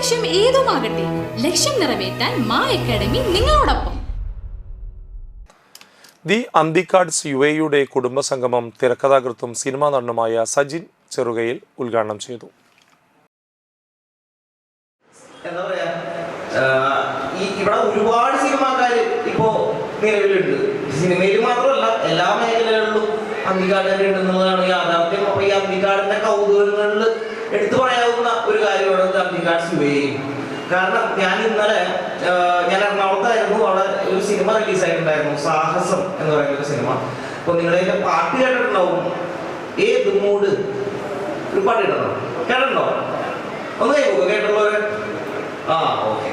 ലക്ഷ്യം ഏതുമാകട്ടെ ലക്ഷ്യം നിറവേറ്റാൻ മാ അക്കാഡമി നിങ്ങളോടൊപ്പം. ദി അന്തിക്കാഡ്സ് യു എയുടെ കുടുംബസംഗമം തിരക്കഥാകൃത്തും സിനിമാ നടനുമായ സജിൻ ചെറുകയിൽ ഉദ്ഘാടനം ചെയ്തു. എന്താ പറയാ ഇവിടെ ഒരുപാട് സിനിമാക്കാര് ഇപ്പോ നിലവിലുണ്ട്. സിനിമയിൽ മാത്രമല്ല എല്ലാ മേഖലകളിലും അന്തിക്കാടുകാരുണ്ടെന്നുള്ളതാണ് യാഥാർത്ഥ്യം. അപ്പൊ ഈ അന്തിക്കാടിന്റെ കൗതുകങ്ങളിൽ എടുത്തു ഒരു കാര്യമാണ് ഇത് അന്തിക്കാട് വേ കാരണം ഞാൻ ഇന്നലെ ഞാൻ എറണാകുളത്തായിരുന്നു. അവിടെ ഒരു സിനിമ റിലീസായിട്ടുണ്ടായിരുന്നു. സാഹസം എന്ന് പറയുന്ന ഒരു സിനിമ. അപ്പൊ നിങ്ങളെ പാട്ട് കേട്ടിട്ടുണ്ടാവും. ഏത് മൂഡ് ഒരു പാട്ട് കേട്ടോ കേട്ടിട്ടുണ്ടോ? ഒന്ന് കേൾക്കുമോ കേട്ടുള്ളവര് ആ ഓക്കെ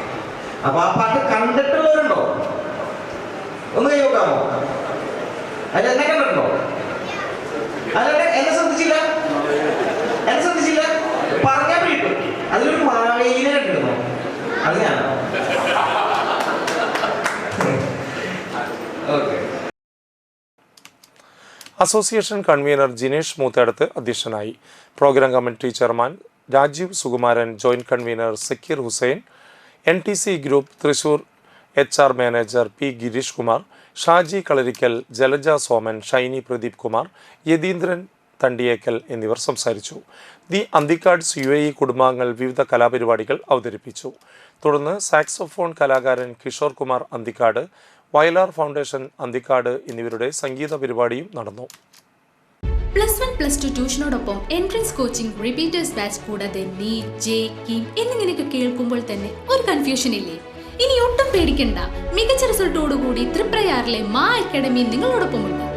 അപ്പൊ ആ പാട്ട് കണ്ടിട്ടുള്ളവരുണ്ടോ? ഒന്ന് കൈ അതിൽ എന്നെ കണ്ടിട്ടുണ്ടോ? അതിലെ എന്നെ അതിലൊരു കെട്ടിടുന്നു അത് അസോസിയേഷൻ കൺവീനർ ജിനേഷ് മൂത്തേടത്ത് അധ്യക്ഷനായി. Programme committee chairman Rajeev Sukumaran joint convener Sakeer Hussain N T C group Thrissur H R manager P Gireesh Kumar Shaji Kalarikkal Jalaja Soman Shiny Pradeep Kumar Yatheendran Thandiyekkal എന്നിവർ സംസാരിച്ചു. The Anthikkads U A E കുടുംബാംഗങ്ങൾ വിവിധ കലാപരിപാടികൾ അവതരിപ്പിച്ചു. തുടർന്ന് saxophone കലാകാരൻ Kishore Kumar Anthikad Vayalar foundation Anthikad എന്നിവരുടെ സംഗീത പരിപാടിയും നടന്നു. പ്ലസ് വൺ പ്ലസ് ടു ട്യൂഷനോടൊപ്പം എൻട്രൻസ് കോച്ചിംഗ് റിപ്പീറ്റേഴ്സ് ബാച്ച് കൂടാതെ നീറ്റ് ജെ കിം എന്നിങ്ങനെയൊക്കെ കേൾക്കുമ്പോൾ തന്നെ ഒരു കൺഫ്യൂഷൻ ഇല്ലേ? ഇനി ഒട്ടും പേടിക്കണ്ട. മികച്ച റിസൾട്ടോടുകൂടി ത്രിപ്രയാറിലെ മാ അക്കാഡമി നിങ്ങളോടൊപ്പമുണ്ട്.